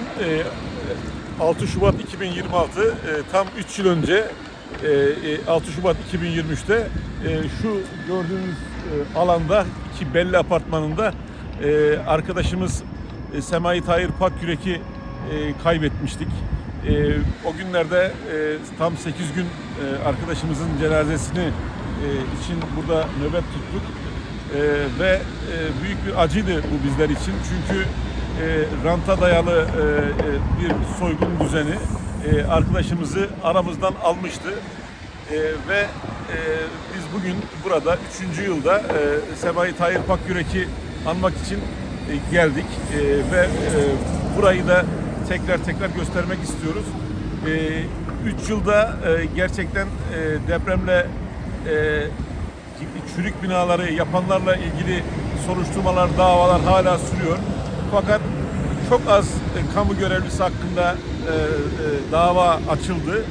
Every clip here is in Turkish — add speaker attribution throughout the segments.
Speaker 1: e, 6 Şubat 2026 e, tam 3 yıl önce e, e, 6 Şubat 2023'te e, şu gördüğünüz e, alanda iki belli apartmanında e, arkadaşımız e, Semai Tahir Pakyürek'i e, kaybetmiştik. E, o günlerde e, tam 8 gün e, arkadaşımızın cenazesini e, için burada nöbet tuttuk. E, ve e, büyük bir acıydı bu bizler için. Çünkü e, ranta dayalı e, e, bir soygun düzeni e, arkadaşımızı aramızdan almıştı. E, ve e, biz bugün burada 3. yılda e, Sebahi Tahir Pakyürek'i anmak için e, geldik E, ve e, burayı da tekrar tekrar göstermek istiyoruz. 3 yılda e, gerçekten e, depremle e, çürük binaları yapanlarla ilgili soruşturmalar, davalar hala sürüyor. Fakat çok az e, kamu görevlisi hakkında e, e, dava açıldı.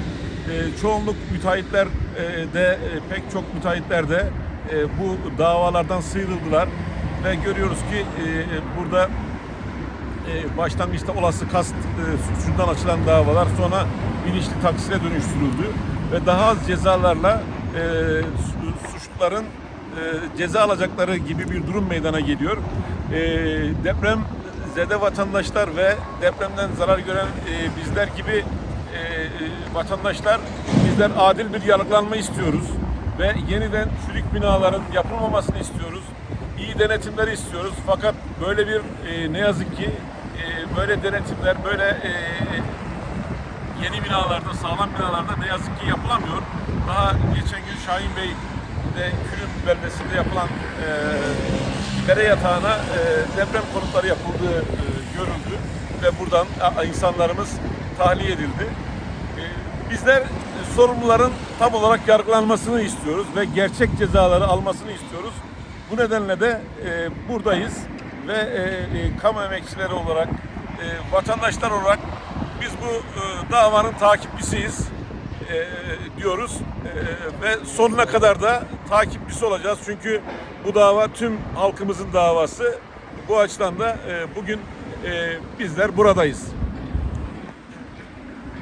Speaker 1: E, çoğunluk müteahhitler e, de e, pek çok müteahhitler de e, bu davalardan sıyrıldılar ve görüyoruz ki e, e, burada e, başlangıçta olası kast e, suçundan açılan davalar sonra bilinçli taksire dönüştürüldü ve daha az cezalarla e, su- suçluların e, ceza alacakları gibi bir durum meydana geliyor. E, deprem zede vatandaşlar ve depremden zarar gören e, bizler gibi e, e, vatandaşlar bizler adil bir yargılanma istiyoruz ve yeniden çürük binaların yapılmamasını istiyoruz. İyi denetimleri istiyoruz. Fakat böyle bir e, ne yazık ki e, böyle denetimler böyle e, yeni binalarda, sağlam binalarda ne yazık ki yapılamıyor. Daha geçen gün Şahin Bey de Külün beldesinde yapılan e, dere yatağına e, deprem konutları yapıldığı e, görüldü ve buradan insanlarımız tahliye edildi. E, bizler sorumluların tam olarak yargılanmasını istiyoruz ve gerçek cezaları almasını istiyoruz. Bu nedenle de buradayız ve kamu emekçileri olarak, vatandaşlar olarak biz bu davanın takipçisiyiz diyoruz ve sonuna kadar da takipçisi olacağız. Çünkü bu dava tüm halkımızın davası. Bu açıdan da e, bugün e, bizler buradayız.